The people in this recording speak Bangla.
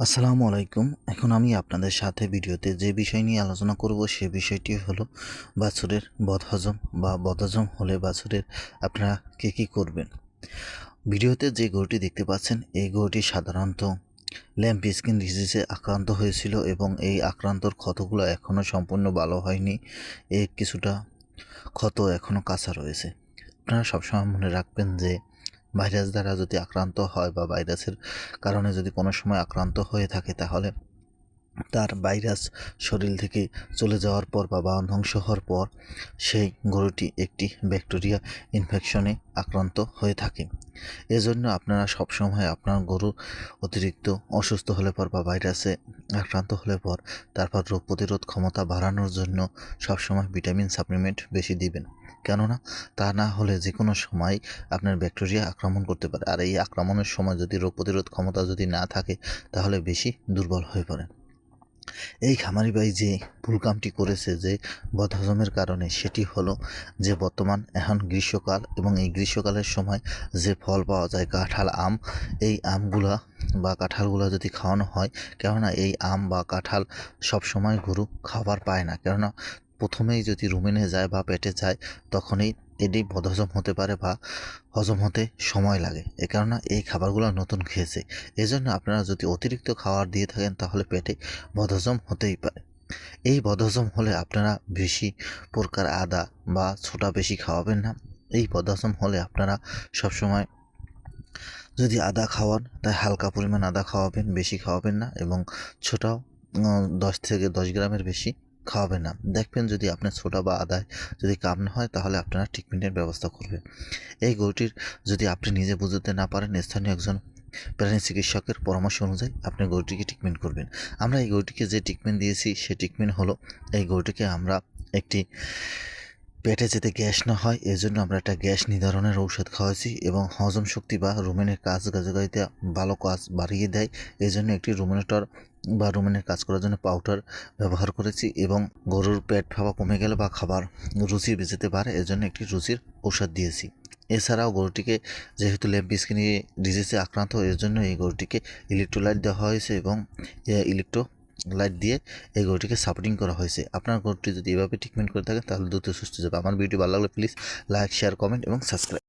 আসসালামু আলাইকুম। এখন আমি আপনাদের সাথে ভিডিওতে যে বিষয় নিয়ে আলোচনা করব সে বিষয়টি হলো বাছুরের বদহজম বা বদহজম হলে বাছুরের আপনারা কে কী করবেন। ভিডিওতে যে গরুটি দেখতে পাচ্ছেন, এই গরুটি সাধারণত ল্যাম্প স্কিন ডিজিজে আক্রান্ত হয়েছিল এবং এই আক্রান্তর ক্ষতগুলো এখনও সম্পূর্ণ ভালো হয়নি। এর কিছুটা ক্ষত এখনও কাঁচা রয়েছে। আপনারা সবসময় মনে রাখবেন যে ভাইরাস দ্বারা যদি আক্রান্ত হয় বা ভাইরাসের কারণে যদি কোনো সময় আক্রান্ত হয়ে থাকে, তাহলে তার ভাইরাস শরীর থেকে চলে যাওয়ার পর বা বা ধ্বংস হওয়ার পর সেই গরুটি একটি ব্যাকটেরিয়া ইনফেকশনে আক্রান্ত হয়ে থাকে। এজন্য আপনারা সবসময় আপনার গরু অতিরিক্ত অসুস্থ হলে পর বা ভাইরাসে আক্রান্ত হলে পর তারপর রোগ প্রতিরোধ ক্ষমতা বাড়ানোর জন্য সবসময় ভিটামিন সাপ্লিমেন্ট বেশি দিবেন। কেননা তা না হলে যে কোনো সময় আপনার ব্যাকটেরিয়া আক্রমণ করতে পারে। আর এই আক্রমণের সময় যদি রোগ প্রতিরোধ ক্ষমতা যদি না থাকে, তাহলে বেশি দুর্বল হয়ে পড়ে এই খামারি ভাই যে ভুল কামটি করেছে যে বদহজমের কারণে, সেটি হলো যে বর্তমান এখন গ্রীষ্মকাল এবং এই গ্রীষ্মকালের সময় যে ফল পাওয়া যায় কাঁঠাল আম, এই আমগুলা বা কাঁঠালগুলো যদি খাওয়ানো হয়, কেননা এই আম বা কাঁঠাল সব সময় গরু খাবার পায় না। কেননা প্রথমেই যদি রুমেনে যায় বা পেটে যায়, তখনই এটি বদহজম হতে পারে বা হজম হতে সময় লাগে। এ কারণে এই খাবারগুলো নতুন খেয়েছে। এজন্য আপনারা যদি অতিরিক্ত খাবার দিয়ে থাকেন, তাহলে পেটে বদহজম হতেই পারে। এই বদহজম হলে আপনারা বেশি প্রকার আদা বা ছোটা বেশি খাওয়াবেন না। এই বদহজম হলে আপনারা সবসময় যদি আদা খাওয়ান, তাই হালকা পরিমাণ আদা খাওয়াবেন, বেশি খাওয়াবেন না এবং ছোটাও দশ থেকে দশ গ্রামের বেশি খাওয়াবেন না। দেখবেন যদি আপনার ছোটা বা আদায় যদি কাম না হয়, তাহলে আপনারা ট্রিটমেন্টের ব্যবস্থা করবেন। এই গরুটির যদি আপনি নিজে বুঝতে না পারেন, স্থানীয় একজন প্রাণী চিকিৎসকের পরামর্শ অনুযায়ী আপনি গরুটিকে ট্রিটমেন্ট করবেন। আমরা এই গরুটিকে যে ট্রিটমেন্ট দিয়েছি, সে ট্রিটমেন্ট হলো, এই গরুটিকে আমরা একটি পেটে যেতে গ্যাস না হয় এই জন্য আমরা একটা গ্যাস নিধারণের ঔষধ খাওয়াইছি এবং হজম শক্তি বা রুমেনের কাজ গাছগাড়িতে ভালো কাজ বাড়িয়ে দেয়। এই জন্য একটি রুমেনেটর বা রুমেনের কাজ করার জন্য পাউডার ব্যবহার করেছি এবং গরুর পেট ফাঁপা কমে গেলে বা খাবার রুচি বেঁচেতে পারে এর জন্য একটি রুচির ঔষধ দিয়েছি। এছাড়াও গরুটিকে যেহেতু ল্যাম্প স্কিনে ডিজিজে আক্রান্ত এর জন্য এই গরুটিকে ইলেকট্রোলাইট দেওয়া হয়েছে এবং ইলেকট্রো লাইট দিয়ে এই গরুটিকে সাপোর্টিং করা হয়েছে। আপনার গরুটি যদি এভাবে ট্রিটমেন্ট করে থাকেন, তাহলে দ্রুত সুস্থ যাবে। আমার ভিডিও ভালো লাগলে প্লিজ লাইক শেয়ার কমেন্ট এবং সাবস্ক্রাইব